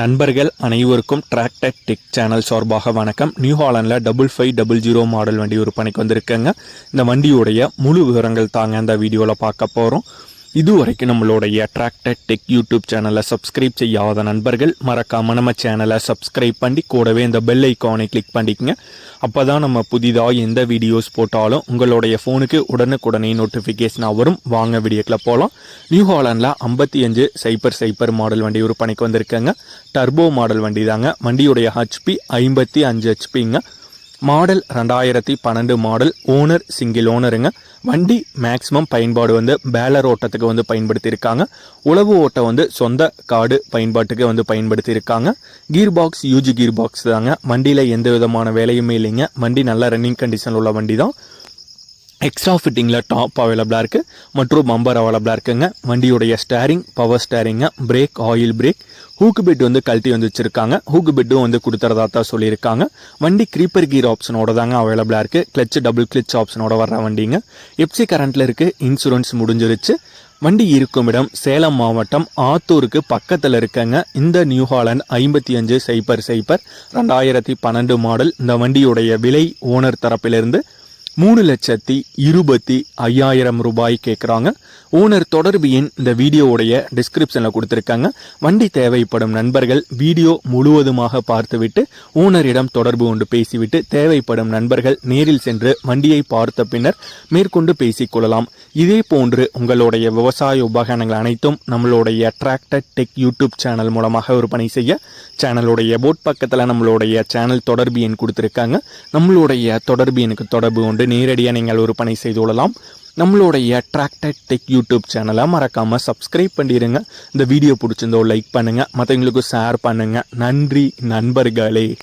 நண்பர்கள் அனைவருக்கும் tractor tech channel சார்பாக வணக்கம். New ஹாலண்டில் double five double zero model வண்டி விற்பனைக்கு வந்திருக்கேங்க. இந்த வண்டியுடைய முழு விவரங்கள் தாங்க இந்த வீடியோவில் பார்க்க போகிறோம் இதுவரைக்கும் நம்மளுடைய டிராக்டர் டெக் யூடியூப் சேனலை சப்ஸ்கிரைப் செய்யாத நண்பர்கள் மறக்காம நம்ம சேனலை சப்ஸ்கிரைப் பண்ணி கூடவே இந்த பெல் ஐக்கானை கிளிக் பண்ணிக்கங்க. அப்போ தான் நம்ம புதிதாக எந்த வீடியோஸ் போட்டாலும் உங்களுடைய ஃபோனுக்கு உடனுக்குடனே நோட்டிஃபிகேஷனாக வரும். வாங்க வீடியோக்கில் போகலாம் நியூ ஹாலண்டில் ஐம்பத்தி அஞ்சு சைப்பர் சைப்பர் மாடல் வண்டி விற்பனைக்கு வந்திருக்கேங்க. டர்போ மாடல் வண்டி தாங்க வண்டியுடைய ஹெச்பி ஐம்பத்தி அஞ்சு ஹெச்பிங்க மாடல் ரெண்டாயிரத்தி பன்னெண்டு மாடல் ஓனர் சிங்கிள் ஓனருங்க. வண்டி மேக்ஸிமம் பயன்பாடு வந்து பேலர் ஓட்டத்துக்கு வந்து பயன்படுத்தியிருக்காங்க. உழவு ஓட்டம் வந்து சொந்த காடு பயன்பாட்டுக்கு வந்து பயன்படுத்தியிருக்காங்க. Gear box UG gear box தாங்க. வண்டியில் எந்த விதமான வேலையுமே இல்லைங்க. வண்டி நல்ல ரன்னிங் கண்டிஷனில் உள்ள வண்டி தான் எக்ஸ்ட்ரா ஃபிட்டிங்கில் டாப் அவைலபிளாக இருக்குது மற்றும் பம்பர் அவைலபிளாக இருக்குங்க. வண்டியுடைய steering power ஸ்டேரிங்க brake oil brake hook bed வந்து கழட்டி வந்து வச்சுருக்காங்க. ஹூக்கு பெட்டும் வந்து கொடுத்துறதா தான் சொல்லியிருக்காங்க. வண்டி க்ரீப்பர் கீர் ஆப்ஷனோட தாங்க அவைலபிளாக இருக்குது கிளச் டபுள் கிளச் ஆப்ஷனோட வர்ற வண்டிங்க. எப்சி கரண்ட்டில் இருக்குது இன்சூரன்ஸ் முடிஞ்சிருச்சு. வண்டி இருக்கும் இடம் சேலம் மாவட்டம் ஆத்தூருக்கு பக்கத்தில் இருக்கங்க. இந்த நியூ ஹாலண்ட் ஐம்பத்தி அஞ்சு சைப்பர் சைப்பர் ரெண்டாயிரத்தி பன்னெண்டு மாடல் இந்த வண்டியுடைய விலை ஓனர் தரப்பிலிருந்து மூணு லட்சத்தி இருபத்தி ஐயாயிரம் ரூபாய் கேட்குறாங்க ஓனர் தொடர்பு எண் இந்த வீடியோவுடைய டிஸ்கிரிப்ஷனில் கொடுத்துருக்காங்க. வண்டி தேவைப்படும் நண்பர்கள் வீடியோ முழுவதுமாக பார்த்துவிட்டு ஓனரிடம் தொடர்பு கொண்டு பேசிவிட்டு தேவைப்படும் நண்பர்கள் நேரில் சென்று வண்டியை பார்த்த பின்னர் மேற்கொண்டு பேசிக்கொள்ளலாம் இதே போன்று உங்களுடைய விவசாய உபகரணங்கள் அனைத்தும் நம்மளுடைய டிராக்டர் டெக் யூடியூப் சேனல் மூலமாக விற்பனை செய்ய சேனலுடைய போட் பக்கத்தில் நம்மளுடைய சேனல் தொடர்பு எண் கொடுத்துருக்காங்க. நம்மளுடைய தொடர்பு எனக்கு தொடர்பு கொண்டு நேரடியாக நீங்கள் விற்பனை செய்து கொள்ளலாம். நம்மளுடைய அட்ராக்டட் டெக் யூடியூப் சேனலை மறக்காமல் சப்ஸ்கிரைப் பண்ணிடுங்க இந்த வீடியோ பிடிச்சிருந்தோ லைக் பண்ணுங்கள் மற்றவங்களுக்கு ஷேர் பண்ணுங்கள் நன்றி நண்பர்களே.